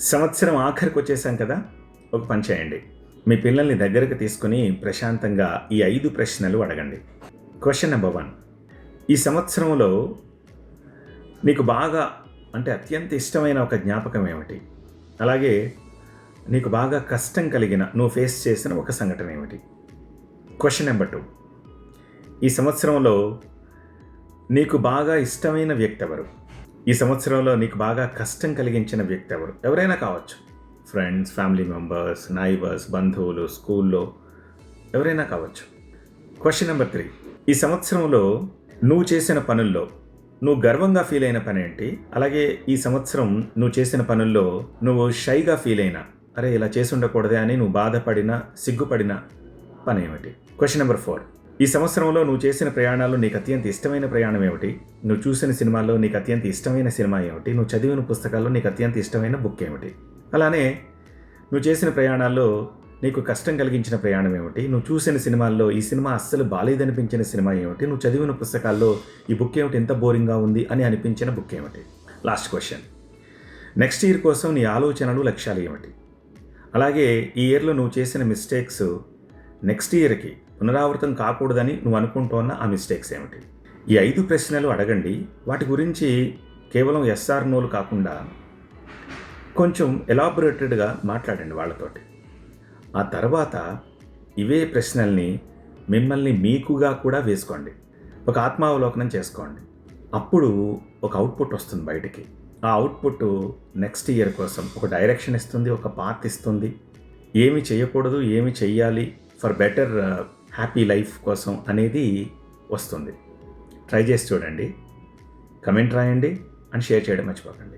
సంవత్సరం ఆఖరికి వచ్చేసాం కదా? ఒక పని చేయండి. మీ పిల్లల్ని దగ్గరకు తీసుకుని ప్రశాంతంగా ఈ ఐదు ప్రశ్నలు అడగండి. క్వశ్చన్ నెంబర్ వన్ ఈ సంవత్సరంలో నీకు బాగా అంటే అత్యంత ఇష్టమైన ఒక జ్ఞాపకం ఏమిటి? అలాగే నీకు బాగా కష్టం కలిగిన నువ్వు ఫేస్ చేసిన ఒక సంఘటన ఏమిటి? క్వశ్చన్ నెంబర్ టూ ఈ సంవత్సరంలో నీకు బాగా ఇష్టమైన వ్యక్తి ఎవరు? ఈ సంవత్సరంలో నీకు బాగా కష్టం కలిగించిన వ్యక్తి ఎవరు? ఎవరైనా కావచ్చు. ఫ్రెండ్స్ ఫ్యామిలీ మెంబర్స్ నైబర్స్ బంధువులు స్కూల్లో ఎవరైనా కావచ్చు. క్వశ్చన్ నెంబర్ త్రీ ఈ సంవత్సరంలో నువ్వు చేసిన పనుల్లో నువ్వు గర్వంగా ఫీల్ అయిన పని ఏంటి? అలాగే ఈ సంవత్సరం నువ్వు చేసిన పనుల్లో నువ్వు షైగా ఫీల్ అయినా అరే ఇలా చేసి ఉండకూడదే అని నువ్వు బాధపడిన సిగ్గుపడిన పని ఏమిటి? క్వశ్చన్ నెంబర్ ఫోర్ ఈ సంవత్సరంలో నువ్వు చేసిన ప్రయాణాలు నీకు అత్యంత ఇష్టమైన ప్రయాణం ఏమిటి? నువ్వు చూసిన సినిమాల్లో నీకు అత్యంత ఇష్టమైన సినిమా ఏమిటి? నువ్వు చదివిన పుస్తకాల్లో నీకు అత్యంత ఇష్టమైన బుక్ ఏమిటి? అలానే నువ్వు చేసిన ప్రయాణాల్లో నీకు కష్టం కలిగించిన ప్రయాణం ఏమిటి? నువ్వు చూసిన సినిమాల్లో ఈ సినిమా అస్సలు బాలేదనిపించిన సినిమా ఏమిటి? నువ్వు చదివిన పుస్తకాల్లో ఈ బుక్ ఏమిటి ఎంత బోరింగ్గా ఉంది అని అనిపించిన బుక్ ఏమిటి? Last question. నెక్స్ట్ ఇయర్ కోసం నీ ఆలోచనలు లక్ష్యాలు ఏమిటి? అలాగే ఈ ఇయర్లో నువ్వు చేసిన మిస్టేక్స్ నెక్స్ట్ ఇయర్కి పునరావృతం కాకూడదని నువ్వు అనుకుంటున్న ఆ మిస్టేక్స్ ఏమిటి? ఈ ఐదు ప్రశ్నలు అడగండి. వాటి గురించి కేవలం ఎస్ఆర్ నోలు కాకుండా కొంచెం ఎలాబొరేటెడ్గా మాట్లాడండి వాళ్ళతోటి. ఆ తర్వాత ఇవే ప్రశ్నల్ని మిమ్మల్ని మీకుగా కూడా వేసుకోండి. ఒక ఆత్మావలోకనం చేసుకోండి. అప్పుడు ఒక అవుట్పుట్ వస్తుంది బయటికి. ఆ అవుట్పుట్ నెక్స్ట్ ఇయర్ కోసం ఒక డైరెక్షన్ ఇస్తుంది ఒక పాత్ ఇస్తుంది. ఏమి చేయకూడదు ఏమి చెయ్యాలి ఫర్ బెటర్ హ్యాపీ లైఫ్ కోసం అనేది వస్తుంది. ట్రై చేసి చూడండి. కమెంట్ రాయండి అండ్ షేర్ చేయడం మర్చిపోకండి.